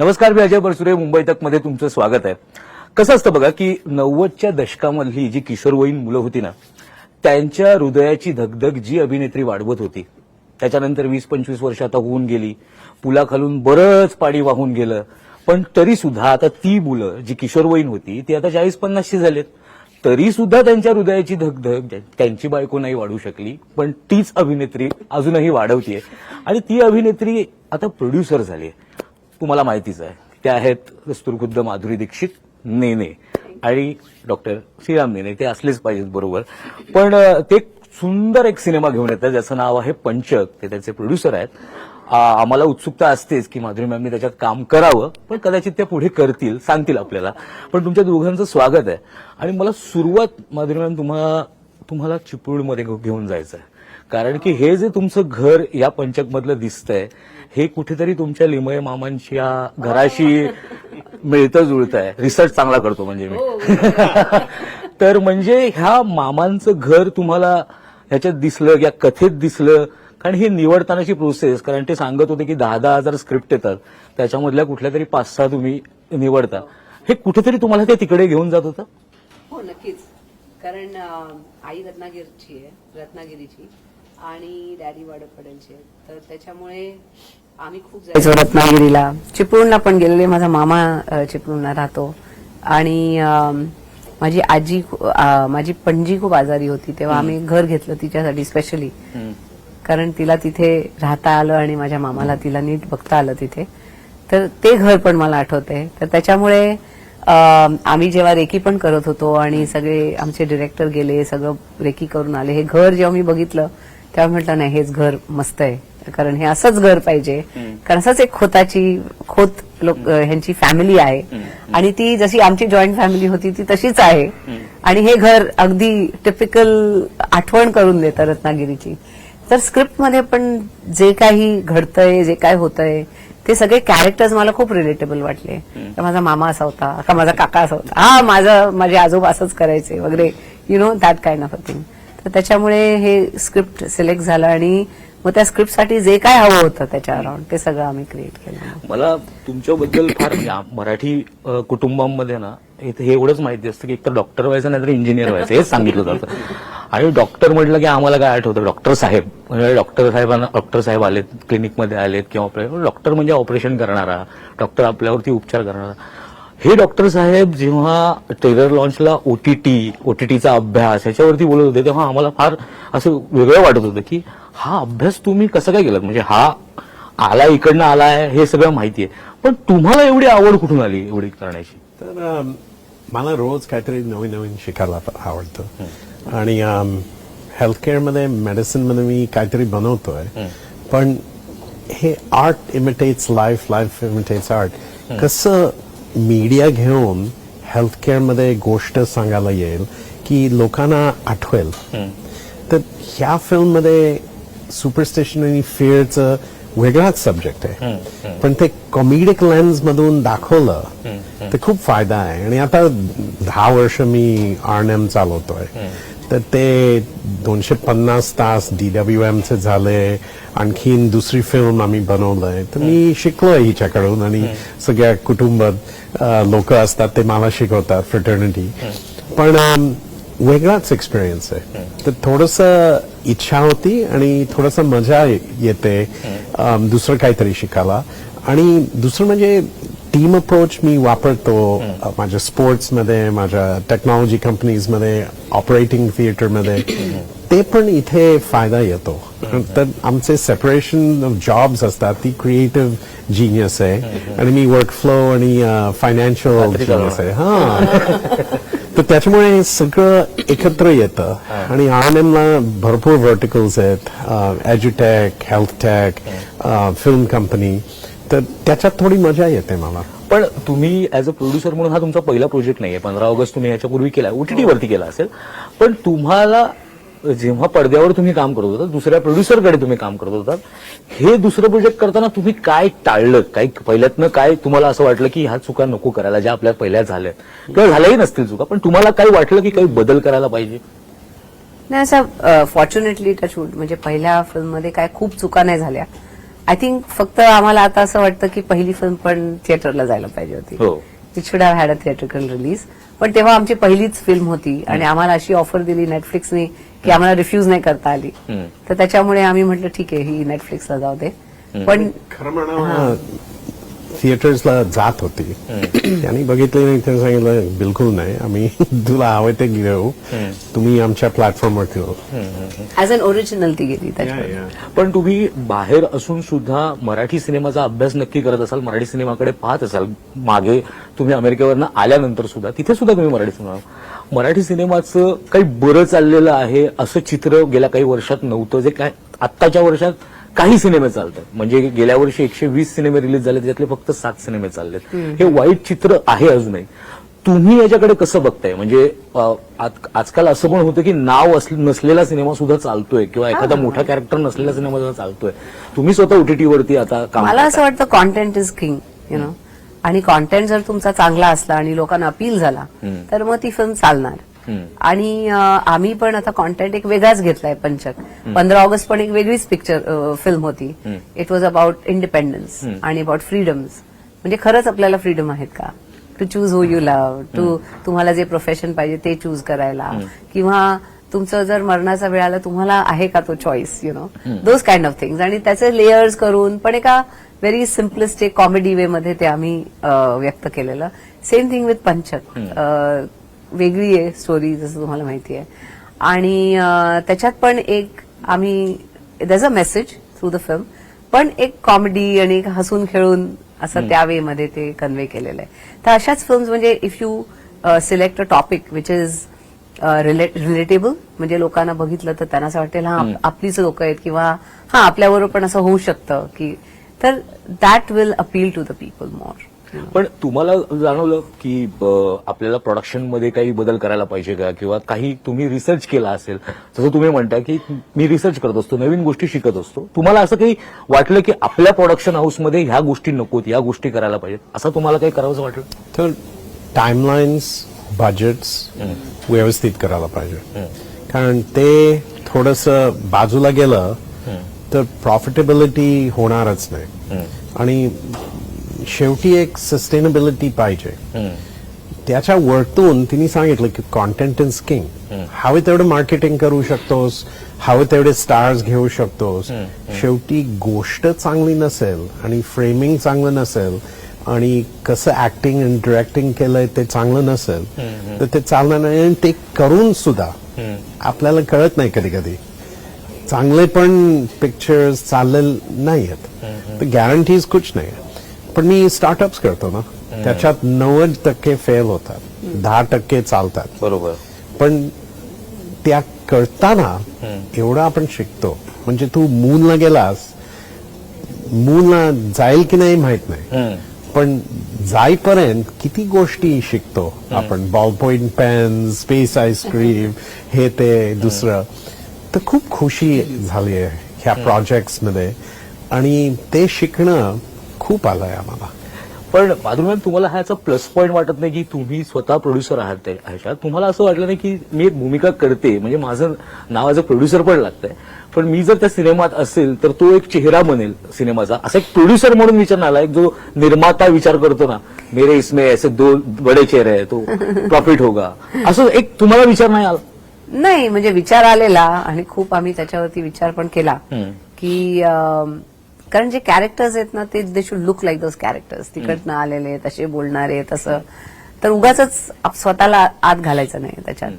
नमस्कार मी अजय बरसुरे मुंबई तकमध्ये तुमचं स्वागत आहे. कसं असतं बघा की नव्वदच्या दशकामधली जी किशोरवयीन मुलं होती ना त्यांच्या हृदयाची धगधग जी अभिनेत्री वाढवत होती त्याच्यानंतर वीस पंचवीस वर्ष आता होऊन गेली पुलाखालून बरंच पाणी वाहून गेलं पण तरी सुद्धा आता ती मुलं जी किशोरवयीन होती ती आता चाळीस पन्नासची झालेत. तरी सुद्धा त्यांच्या हृदयाची धगधग त्यांची बायको नाही वाढू शकली पण तीच अभिनेत्री अजूनही वाढवतीये. आणि ती अभिनेत्री आता प्रोड्युसर झाली तुम्हाला माहितीच आहे. त्या आहेत कस्तुरखुद्द माधुरी दीक्षित नेने आणि डॉक्टर श्रीराम नेने. ते असलेच पाहिजेत बरोबर. पण ते सुंदर एक सिनेमा घेऊन येतात ज्याचं नाव आहे पंचक. ते त्याचे प्रोड्युसर आहेत. आम्हाला उत्सुकता असतेच की माधुरी मॅमनी त्याच्यात काम करावं पण कदाचित ते पुढे करतील सांगतील आपल्याला. पण तुमच्या दोघांचं स्वागत आहे. आणि मला सुरुवात माधुरी मॅम तुम्हाला तुम्हाला चिपळूणमध्ये घेऊन जायचं आहे कारण की हे जे तुमचं घर या पंचकमधलं दिसतंय हे कुठेतरी तुमच्या लिमये मामांच्या घराशी मिळतं जुळतं आहे रिसर्च चांगला करतो म्हणजे मी. तर म्हणजे ह्या मामांचं घर तुम्हाला ह्याच्यात दिसलं या कथेत दिसलं कारण ही निवडतानाची प्रोसेस कारण ते सांगत होते की दहा दहा हजार स्क्रिप्ट येतात. त्याच्यामधल्या कुठल्या तरी पाच सहा तुम्ही निवडता. हे कुठेतरी तुम्हाला ते तिकडे घेऊन जात होतं? हो नक्कीच. कारण आई रत्नागिरीची आहे रत्नागिरीची. आणि डॅडी वाडपडेलचे. तर त्याच्यामुळे आम्ही खूप जायचो रत्नागिरीला चिपळूणला पण गेलेले. माझा मामा चिपळूणला राहतो. आणि माझी आजी माझी पणजी खूप आजारी होती. तेव्हा आम्ही घर घेतलं तिच्यासाठी स्पेशली कारण तिला तिथे राहता आलं आणि माझ्या मामाला तिला नीट बघता आलं तिथे. तर ते घर पण मला आठवते तर त्याच्यामुळे आम्ही जेव्हा रेकी पण करत होतो आणि सगळे आमचे डिरेक्टर गेले सगळं रेकी करून आले हे घर जेव्हा मी बघितलं तेव्हा म्हटलं नाही हेच घर मस्त आहे. कारण हे असंच घर पाहिजे. कारण असंच एक खोताची खोत लोक ह्यांची फॅमिली आहे. आणि ती जशी आमची जॉईंट फॅमिली होती ती तशीच आहे. आणि हे घर अगदी टिपिकल आठवण करून देतं रत्नागिरीची. तर स्क्रिप्टमध्ये पण जे काही घडतंय जे काय होतंय ते सगळे कॅरेक्टर्स मला खूप रिलेटेबल वाटले. तर माझा मामा असा होता का माझा काका असा होता. हा माझा माझे आजोबा असंच करायचे वगैरे. You know that kind of a thing तर त्याच्यामुळे हे स्क्रिप्ट सिलेक्ट झालं आणि मग त्या स्क्रिप्टसाठी जे काय हवं होतं त्याच्या अराउंड ते सगळं आम्ही क्रिएट केलं. मला तुमच्याबद्दल फार म्हणजे मराठी कुटुंबांमध्ये ना हे एवढंच माहिती असतं की एकतर डॉक्टर व्हायचं नाहीतर इंजिनियर व्हायचं हेच सांगितलं जातं. आणि डॉक्टर म्हटलं की आम्हाला काय आठवतं? डॉक्टर साहेब. म्हणजे डॉक्टर साहेबांना डॉक्टर साहेब आलेत क्लिनिकमध्ये आलेत किंवा डॉक्टर म्हणजे ऑपरेशन करणारा डॉक्टर आपल्यावरती उपचार करणारा. हे डॉक्टर साहेब जेव्हा ट्रेलर लॉन्चला ओटीटी ओटीटीचा अभ्यास ह्याच्यावरती बोलत होते तेव्हा आम्हाला फार असं वेगळं वाटत होतं की हा अभ्यास तुम्ही कसं काय केलात? म्हणजे हा आला इकडनं आलाय हे सगळं माहिती आहे पण तुम्हाला एवढी आवड कुठून आली एवढी करण्याची? तर मला रोज काहीतरी नवीन नवीन शिकायला आवडतं. आणि हेल्थ केअरमध्ये मेडिसिनमध्ये मी काहीतरी बनवतोय. पण हे art imitates life life imitates art कसं मीडिया घेऊन हेल्थ केअरमध्ये गोष्ट सांगायला येईल की लोकांना आठवेल. तर ह्या फिल्ममध्ये सुपरस्टिशन आणि फिअरचं वेगळाच सब्जेक्ट आहे. पण ते कॉमेडिक लेन्स मधून दाखवलं तर खूप फायदा आहे. आणि आता दहा वर्ष मी आर एम चालवतोय. तर ते दोनशे पन्नास तास डीडब्ल्यू चे झाले. आणखीन दुसरी फिल्म आम्ही बनवलंय. तर मी शिकलोय हिच्याकडून आणि सगळ्या कुटुंबात. लोक असतात ते मला शिकवतात फ्रेटर्निटी पण वेगळाच एक्सपिरियन्स आहे. तर थोडस इच्छा होती आणि थोडस मजा येते. दुसरं काहीतरी शिकायला. आणि दुसरं म्हणजे टीम अप्रोच मी वापरतो माझ्या स्पोर्ट्समध्ये माझ्या टेक्नॉलॉजी कंपनीजमध्ये ऑपरेटिंग थिएटरमध्ये ते पण इथे फायदा येतो. तर आमचे सेपरेशन ऑफ जॉब्स असतात ती क्रिएटिव्ह जिनियस आहे. आणि मी वर्कफ्लो आणि फायनान्शियल जिनियस आहे. हा. तर त्याच्यामुळे हे सगळं एकत्र येतं. आणि आर एम ला भरपूर व्हर्टिकल्स आहेत एज्युटेक हेल्थ टेक फिल्म कंपनी तर त्याच्यात थोडी मजा येते मला. पण तुम्ही ऍज अ प्रोड्युसर म्हणून हा तुमचा पहिला प्रोजेक्ट नाहीये. पंधरा ऑगस्ट तुम्ही ह्याच्यापूर्वी केला. ओटीटी वरती केला असेल. पण तुम्हाला जेव्हा पडद्यावर तुम्ही काम करत होता दुसऱ्या प्रोड्युसरकडे तुम्ही काम करत होता हे दुसरं प्रोजेक्ट करताना तुम्ही काय टाळलं? काय पहिल्यातनं काय तुम्हाला असं वाटलं की ह्या चुका नको करायला ज्या आपल्या पहिल्या झाल्या? किंवा झाल्याही नसतील चुका पण तुम्हाला काही वाटलं की काही बदल करायला पाहिजे? नाही असं फॉर्च्युनेटली टचवूड म्हणजे पहिल्या फिल्ममध्ये काय खूप चुका नाही झाल्या. आय थिंक फक्त आम्हाला आता असं वाटतं की पहिली फिल्म पण थिएटरला जायला पाहिजे होती. हो. It should have had a theatrical release पण तेव्हा आमची पहिलीच फिल्म होती आणि आम्हाला अशी ऑफर दिली नेटफ्लिक्सने की आम्हाला रिफ्यूज नाही करता आली. तर त्याच्यामुळे आम्ही म्हटलं ठीक आहे ही नेटफ्लिक्सला जाऊ दे. पण खरं म्हणा थिएटर्सला जात होती. त्यांनी बघितलं नाही त्यांनी सांगितलं बिलकुल नाही आम्ही तुला हवं ते घेऊ. तुम्ही आमच्या प्लॅटफॉर्मवरती हो ऍज अन ओरिजिनल ती गेली पण तुम्ही बाहेर असून सुद्धा मराठी सिनेमाचा अभ्यास नक्की करत असाल मराठी सिनेमाकडे पाहत असाल मागे तुम्ही अमेरिकेवरनं आल्यानंतर सुद्धा तिथे सुद्धा तुम्ही मराठी सिनेमा मराठी सिनेमाचं काही बरं चाललेलं आहे असं चित्र गेल्या काही वर्षात नव्हतं. जे काय आत्ताच्या वर्षात काही सिनेमे चालतात. म्हणजे गेल्या वर्षी एकशे वीस सिनेमे रिलीज झाले त्यातले फक्त सात सिनेमे चाललेत. हे वाईट चित्र आहे अजूनही. तुम्ही याच्याकडे कसं बघताय? म्हणजे आजकाल असं पण होतं की नाव नसलेला सिनेमा सुद्धा चालतोय किंवा एखादा मोठा कॅरेक्टर नसलेला सिनेमा सुद्धा चालतोय. तुम्ही स्वतः ओटीटी वरती आता काम मला. असं वाटतं content is king you know आणि कॉन्टेंट जर तुमचा चांगला असला आणि लोकांना अपील झाला. तर मग ती फिल्म चालणार. आणि आम्ही पण आता कॉन्टेंट एक वेगळाच घेतलाय पंचक. पंधरा ऑगस्ट पण एक वेगळीच पिक्चर फिल्म होती. इट वॉज अबाउट इंडिपेंडन्स आणि अबाउट फ्रीडम्स म्हणजे खरंच आपल्याला फ्रीडम आहेत का? To choose who you love to तुम्हाला जे प्रोफेशन पाहिजे ते चूज करायला. किंवा तुमचं जर मरणाचा वेळ आला तुम्हाला आहे का तो choice you know those kind of things आणि त्याचे लेयर्स करून पण एका व्हेरी सिम्पलिस्टिक कॉमेडी वे मध्ये ते आम्ही व्यक्त केलेलं. सेम थिंग विथ पंचक. वेगळी आहे स्टोरी जसं तुम्हाला माहिती आहे. आणि त्याच्यात पण एक आम्ही that's a message through the film पण एक कॉमेडी आणि एक हसून खेळून असं त्या वे मध्ये ते कन्व्हे केलेलं आहे. तर अशाच फिल्म्स म्हणजे if you select a topic which is relatable म्हणजे लोकांना बघितलं तर त्यांना असं वाटेल हा आप- आपलीच लोक आहेत किंवा हा आपल्याबरोबर पण असं होऊ शकतं की तर that will appeal to the people more पण तुम्हाला जाणवलं की आपल्याला प्रोडक्शनमध्ये काही बदल करायला पाहिजे का? किंवा काही तुम्ही रिसर्च केला असेल जसं तुम्ही म्हणता की मी रिसर्च करत असतो नवीन गोष्टी शिकत असतो. तुम्हाला असं काही वाटलं की आपल्या प्रोडक्शन हाऊसमध्ये ह्या गोष्टी नकोत या गोष्टी करायला पाहिजेत? असं तुम्हाला काही करावंसं वाटलं? तर टाइमलाइन्स बजेट्स व्यवस्थित करायला पाहिजे. कारण ते थोडस बाजूला गेलं तर प्रॉफिटेबिलिटी होणारच नाही. आणि शेवटी एक सस्टेनेबिलिटी पाहिजे. त्याच्या वरतून तिने सांगितलं की कॉन्टेंट इज किंग हवे तेवढं मार्केटिंग करू शकतोस हवे तेवढे स्टार्स घेऊ शकतोस. शेवटी गोष्ट चांगली नसेल आणि फ्रेमिंग चांगलं नसेल आणि कसं ऍक्टिंग आणि डिरेक्टिंग केलंय ते चांगलं नसेल तर ते चालणार नाही आणि ते करून सुद्धा आपल्याला कळत नाही कधी कधी. चांगले पण पिक्चर्स चालले नाही आहेत तर गॅरंटीज कुछ नाही पण मी स्टार्टअप्स करतो ना त्याच्यात नव्वद टक्के फेल होतात. दहा टक्के चालतात. बरोबर. पण त्या करताना एवढं आपण शिकतो. म्हणजे तू मूलला गेलास मूलला जाईल की नाही माहीत नाही. पण जाईपर्यंत किती गोष्टी शिकतो. आपण ball point pen space ice cream हे ते दुसरं. तर खूप खुशी झाली आहे ह्या प्रोजेक्ट्समध्ये. आणि ते शिकणं खूप आलंय आम्हाला. पण माधुरी तुम्हाला ह्याचा प्लस पॉईंट वाटत नाही की तुम्ही स्वतः प्रोड्युसर आहात ह्याच्यात तुम्हाला असं वाटलं नाही की मी एक भूमिका करते म्हणजे माझं नावाचं प्रोड्युसर पण लागतंय. पण मी जर त्या सिनेमात असेल तर तो एक चेहरा बनेल सिनेमाचा. असा एक प्रोड्युसर म्हणून विचार नाही आला एक जो निर्माता विचार करतो ना मेरे इसमें ऐसे दो बडे चेहरे आहे तो प्रॉफिट होगा. असं एक तुम्हाला विचार नाही आला? नाही म्हणजे विचार आलेला आणि खूप आम्ही त्याच्यावरती विचार पण केला की कारण जे कॅरेक्टर्स आहेत ना ते they should look like those characters तिकडनं आलेले तसे बोलणारे तसं तर उगाच स्वतःला आत घालायचं नाही त्याच्यात.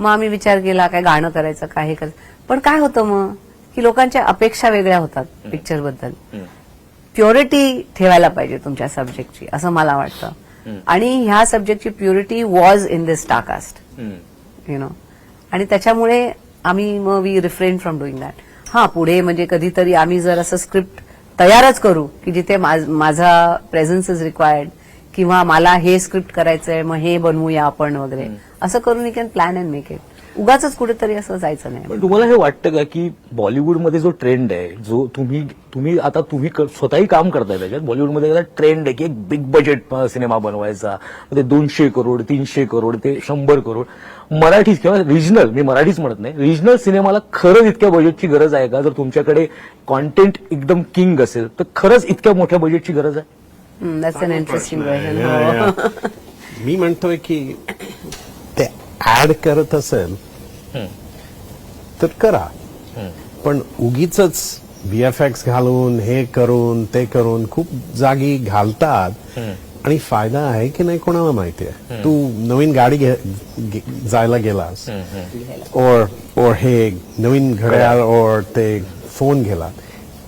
मग आम्ही विचार केला काय गाणं करायचं काय हे करायचं पण काय होतं मग? की लोकांच्या अपेक्षा वेगळ्या होतात पिक्चरबद्दल. प्युरिटी ठेवायला पाहिजे तुमच्या सब्जेक्टची असं मला वाटतं. आणि ह्या सब्जेक्टची प्युरिटी वॉज इन दिस टाकास्ट यु नो आणि त्याच्यामुळे आम्ही मग we refrain from doing that हा पुढे म्हणजे कधीतरी आम्ही जर असं स्क्रिप्ट तयारच करू की जिथे माझ- प्रेझन्स इज रिक्वायर्ड किंवा मला हे स्क्रिप्ट करायचंय मग हे बनवूया आपण वगैरे. असं करून you can plan and make it उगाच कुठेतरी असं जायचं नाही. पण तुम्हाला हे वाटतं का की बॉलिवूडमध्ये जो ट्रेंड आहे जो तुम्ही तुम्ही आता तुम्ही स्वतःही काम करताय त्याच्यात. बॉलिवूडमध्ये ट्रेंड आहे की एक बिग बजेट सिनेमा बनवायचा. ते दोनशे करोड तीनशे करोड ते शंभर करोड. मराठी किंवा रिजनल मी मराठीच म्हणत नाही. रिजनल सिनेमाला खरंच इतक्या बजेटची गरज आहे का? जर तुमच्याकडे कॉन्टेंट एकदम किंग असेल तर खरंच इतक्या मोठ्या बजेटची गरज आहे? yeah. मी म्हणतोय की ते ऍड करत असेल तर करा. पण उगीच व्हीएफएक्स घालून हे करून ते करून खूप जागी घालतात. आणि फायदा आहे की नाही कोणाला माहिती आहे? तू नवीन गाडी घे- गे- जायला गेलास और और हे नवीन घड्याळ और ते फोन गेला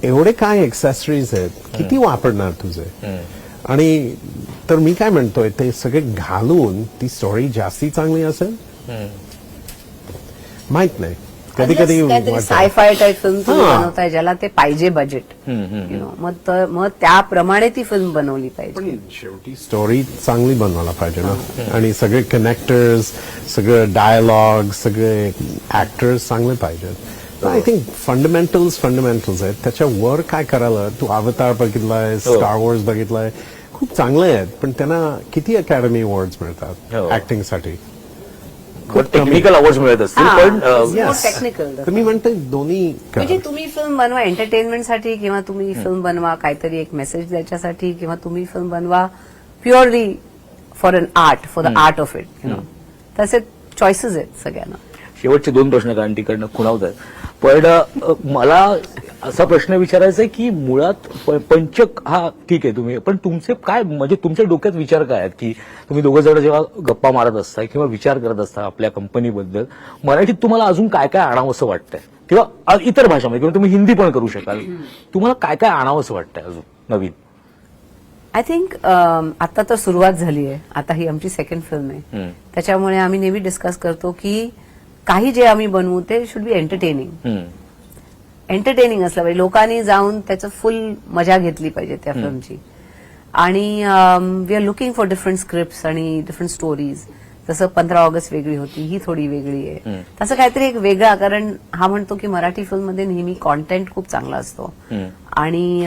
एवढे काय एक्सेसरीज आहेत? किती वापरणार तुझे? आणि तर मी काय म्हणतोय ते सगळे घालून ती स्टोरी जास्ती चांगली असेल? माहीत नाही. कधी कधी. सायफाय टाईप फिल्म तुम्ही हा. बनवताय ज्याला ते पाहिजे बजेट यु नो मग मग त्याप्रमाणे ती फिल्म बनवली पाहिजे. पण शेवटी स्टोरी चांगली बनवायला पाहिजे ना. आणि सगळे कनेक्टर्स सगळं डायलॉग सगळे ऍक्टर्स चांगले पाहिजेत. आय थिंक फंडामेंटल्स फंडामेंटल्स आहेत. त्याच्यावर काय करायला? तू अवतार बघितलाय हो. स्टार वॉर्स बघितलाय. खूप चांगले आहेत पण त्यांना किती अकॅडमी अवॉर्ड्स मिळतात हो. ऍक्टिंगसाठी टेक्निकल अवॉर्ड मिळत असतील हा. पण. तर मी म्हणते दोन्ही. म्हणजे तुम्ही फिल्म बनवा एंटरटेनमेंटसाठी किंवा तुम्ही फिल्म बनवा काहीतरी एक मेसेज द्यायच्यासाठी किंवा तुम्ही फिल्म बनवा purely for an art for the art of it you know तसे चॉईसेस आहेत सगळ्यांना. शेवटचे दोन प्रश्न कारण तिकडनं खुणावत आहेत पण अ, मला असा प्रश्न विचारायचा आहे की मुळात पंचक हा ठीक आहे तुम्ही पण तुमचे काय म्हणजे तुमच्या डोक्यात विचार काय आहेत की तुम्ही दोघं जण जेव्हा गप्पा मारत असता किंवा विचार करत असता आपल्या कंपनीबद्दल मराठीत तुम्हाला अजून काय काय आणावं असं वाटतंय? किंवा इतर भाषामध्ये किंवा तुम्ही हिंदी पण करू शकाल. तुम्हाला काय काय आणावं असं वाटतंय अजून नवीन? आय थिंक आता तर सुरुवात झाली आहे. आता ही आमची सेकंड फिल्म आहे. त्याच्यामुळे आम्ही नेहमी डिस्कस करतो की काही जे आम्ही बनवू ते शुड बी एंटरटेनिंग. एंटरटेनिंग असलं पाहिजे. लोकांनी जाऊन त्याचं फुल मजा घेतली पाहिजे त्या फिल्मची आणि we are looking for different script आणि डिफरंट स्टोरीज जसं पंधरा ऑगस्ट वेगळी होती ही थोडी वेगळी आहे. तसं काहीतरी एक वेगळा कारण हा म्हणतो की मराठी फिल्ममध्ये नेहमी कॉन्टेंट खूप चांगला असतो. आणि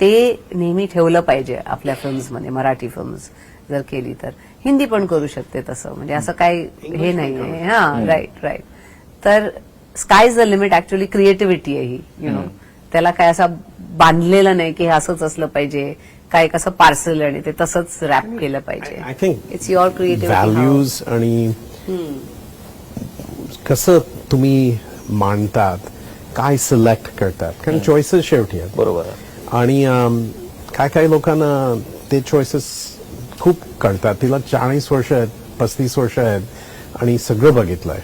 ते नेहमी ठेवलं पाहिजे आपल्या फिल्म्समध्ये मराठी फिल्म्स जर केली तर. हिंदी पण करू शकते तसं. म्हणजे असं काही हे नाही आहे हा राईट राईट तर sky is the limit actually creativity आहे ही यु नो त्याला काय असा बांधलेलं नाही की हे असंच असलं पाहिजे काय कसं पार्सल आणि ते तसंच रॅप केलं पाहिजे. I think it's your creativity values आणि कसं तुम्ही मांडतात काय सिलेक्ट करतात कारण चॉईसेस शेवटी आहेत. बरोबर. आणि अम, काय काय लोकांना ते चॉईसेस खूप कळतात. तिला चाळीस वर्ष आहेत पस्तीस वर्ष आहेत आणि सगळं बघितलंय.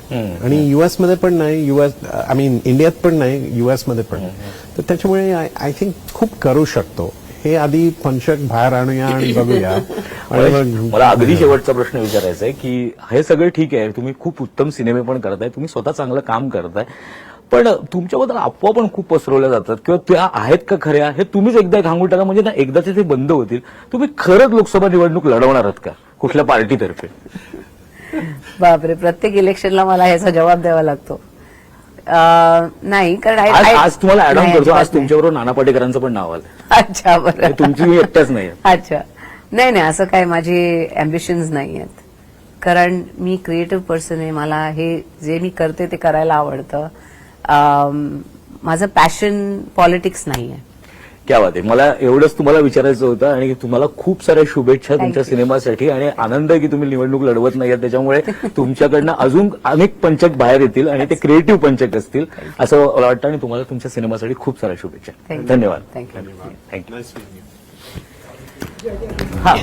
आणि युएसमध्ये पण नाही युएस आय मीन इंडियात पण नाही युएसमध्ये पण. नाही. तर त्याच्यामुळे आय थिंक खूप करू शकतो. हे आधी पंचक बाहेर आणूया आणि बघूया. आणि मला अगदी शेवटचा प्रश्न विचारायचा आहे की हे सगळं ठीक आहे तुम्ही खूप उत्तम सिनेमे पण करताय तुम्ही स्वतः चांगलं काम करताय पण तुमच्याबद्दल अफवा पण खूप पसरवल्या जातात किंवा त्या आहेत का खऱ्या हे तुम्हीच एकदा घांगून टाका म्हणजे ना एकदाचे ते बंद होतील. तुम्ही खरंच लोकसभा निवडणूक लढवणार आहात का? कुठल्या पार्टीतर्फे? बापरे प्रत्येक इलेक्शनला मला ह्याचा जबाब द्यावा लागतो. अं, नाही कारण I- आज I- आज तुम्हाला ऍड ऑन नाही, करतो आज अजिबात नाही. तुमच्याबरोबर नाना पाटेकरांचं पण नाव आलं. अच्छा बरं. तुमची मी एकट्याच नाही. अच्छा. नाही नाही असं काय माझे अम्बिशन्स नाही आहेत. कारण मी क्रिएटिव्ह पर्सन आहे मला हे जे मी करते ते करायला आवडतं. अम, माझं पॅशन पॉलिटिक्स नाही आहे क्या बात आहे. मला एवढंच तुम्हाला विचारायचं होतं आणि तुम्हाला खूप साऱ्या शुभेच्छा तुमच्या. सिनेमासाठी आणि आनंद आहे की तुम्ही निवडणूक लढवत नाही त्याच्यामुळे तुमच्याकडनं अजून अनेक पंचक बाहेर येतील आणि ते क्रिएटिव्ह पंचक असतील असं मला वाटतं आणि तुम्हाला तुमच्या सिनेमासाठी खूप साऱ्या शुभेच्छा. धन्यवाद. थँक्यू. हा.